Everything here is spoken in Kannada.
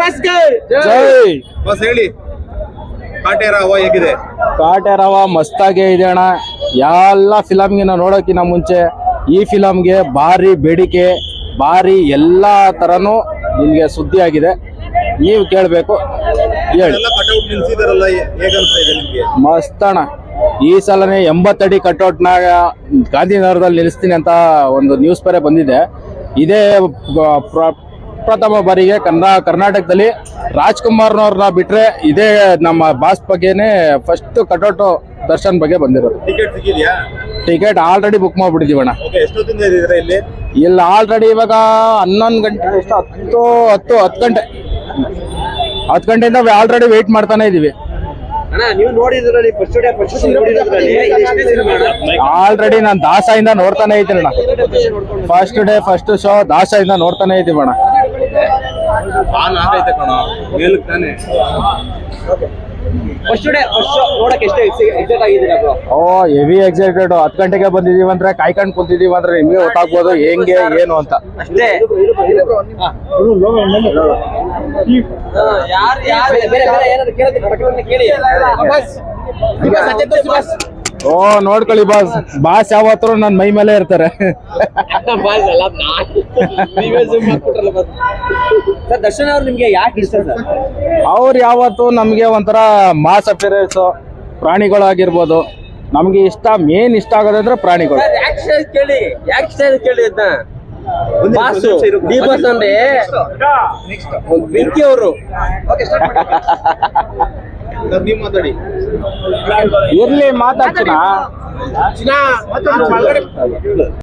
ಬಸ್ ಮಸ್ತಾಗೆ ಇದೆ ಅಣ್ಣ. ಎಲ್ಲ ಫಿಲಮ್ಗಿನ ನೋಡೋಕ್ಕಿಂತ ಮುಂಚೆ ಈ ಫಿಲಮ್ಗೆ ಭಾರಿ ಬೇಡಿಕೆ, ಭಾರಿ ಎಲ್ಲ ತರನು ನಿಮಗೆ ಸುದ್ದಿ ಆಗಿದೆ ನೀವು ಕೇಳಬೇಕು. ಹೇಳಿ. ಮಸ್ತ್ ಅಣ್ಣ ಈ ಸಲನೇ ಎಂಬತ್ತಡಿ ಕಟೌಟ್ನಾಗ ಗಾಂಧಿನಗರದಲ್ಲಿ ನಿಲ್ಲಿಸ್ತೀನಿ ಅಂತ ಒಂದು ನ್ಯೂಸ್ ಪೇರೇ ಬಂದಿದೆ. ಇದೇ ಪ್ರ- ಪ್ರಥಮ ಬಾರಿಗೆ ಕನ್ನಡ ಕರ್ನಾಟಕದಲ್ಲಿ ರಾಜ್ಕುಮಾರ್ನವ್ರನ್ನ ಬಿಟ್ರೆ ಇದೇ ನಮ್ಮ ಬಾಸ್ ಬಗ್ಗೆನೇ ಫಸ್ಟ್ ಕಟೌಟ್ ದರ್ಶನ್ ಬಗ್ಗೆ ಬಂದಿರೋದು. ಟಿಕೆಟ್ ಸಿಕ್ಕಿದ್ಯಾ? ಟಿಕೆಟ್ ಆಲ್ರೆಡಿ ಬುಕ್ ಇಲ್ಲಿ? ಇಲ್ಲಿ ಆಲ್ರೆಡಿ ಇವಾಗ ಹನ್ನೊಂದು ಗಂಟೆ ಎಷ್ಟು ಹತ್ತು ಹತ್ತು ಹತ್ತು ಗಂಟೆ. ಹತ್ತು ಗಂಟೆಯಿಂದ ಆಲ್ರೆಡಿ ವೇಟ್ ಮಾಡ್ತಾನೆ ಇದೀವಿ. ಇದು? ಆಲ್ರೆಡಿ ನಾನು ದಾಸದಿಂದ ನೋಡ್ತಾನೆ ಇದ್ದೀನಿ ಅಣ್ಣ. ಫಸ್ಟ್ ಡೇ ಫಸ್ಟ್ ಶೋ ದಾಸದಿಂದ ನೋಡ್ತಾನೆ ಇದೀವಿ ಅಣ್ಣ. ಆನ್ ಆಗೈತೆ ಕಣ. ಮೇಲಕ್ಕೆ ತಾನೆ. ಫಸ್ಟ್ ಡೇ ಫಸ್ಟ್ ನೋಡಕ್ ಎಷ್ಟು ಎಕ್ಸೈಟ್ ಆಗಿದ್ದೀರಾ ಬ್ರೋ ಓ ಹೆವಿ ಎಕ್ಸೈಟೆಡ್ ಹತ್ತು ಗಂಟೆಗೆ ಬಂದಿದೀವಿ ಅಂದ್ರೆ ಕಾಯ್ಕೊಂಡು ಕುಂತಿದೀವಿ ಅಂದ್ರೆ ನಿಮ್ಗೆ ಗೊತ್ತಾಗ್ಬೋದು ಹೆಂಗೆ ಏನು ಅಂತ. ಅಷ್ಟೇ. ಯಾರು ಯಾರು? ಬೇರೆ ಬೇರೆ ಏನಾದ್ರು ಕೇಳಿದ್ರೆ ಪಟವನ್ನ ಕೇಳಿ. ಬಸ್. ಬಸ್ ಓ ನೋಡ್ಕೊಳ್ಳಿ ಬಾಸ್. ಬಾಸ್ ಯಾವತ್ತೂ ನನ್ನ ಮೈ ಮೇಲೆ ಇರ್ತಾರೆ. ಬಸ್ ಅಲ್ಲ ನೀವೇ zoom ಹಾಕ್ಬಿಟ್ರಲ್ಲ ಬಸ್. ಸರ್ ದರ್ಶನ್ ಅವ್ರು ನಿಮ್ಗೆ ಯಾಕೆ ಇಷ್ಟ ಅವ್ರು ಯಾವತ್ತು ನಮಗೆ ಒಂಥರ ಮಾಸ್ ಅಪಿಯರೆನ್ಸ್ ಪ್ರಾಣಿಗಳಾಗಿರ್ಬೋದು. ನಮ್ಗೆ ಇಷ್ಟ ಮೇನ್ ಇಷ್ಟ ಆಗೋದಂದ್ರೆ ಪ್ರಾಣಿಗಳು. ಕೇಳಿ ಕೇಳಿ ಅದನ್ನ ಬಾಸು ಡಿ ಬಾಸ್ ಅಂದ್ರೆ ಬೆಂಕಿ ಅವರು. ಮಾತಾಡಿ. ಇರ್ಲಿ ಮಾತಾಡ್ತೀನ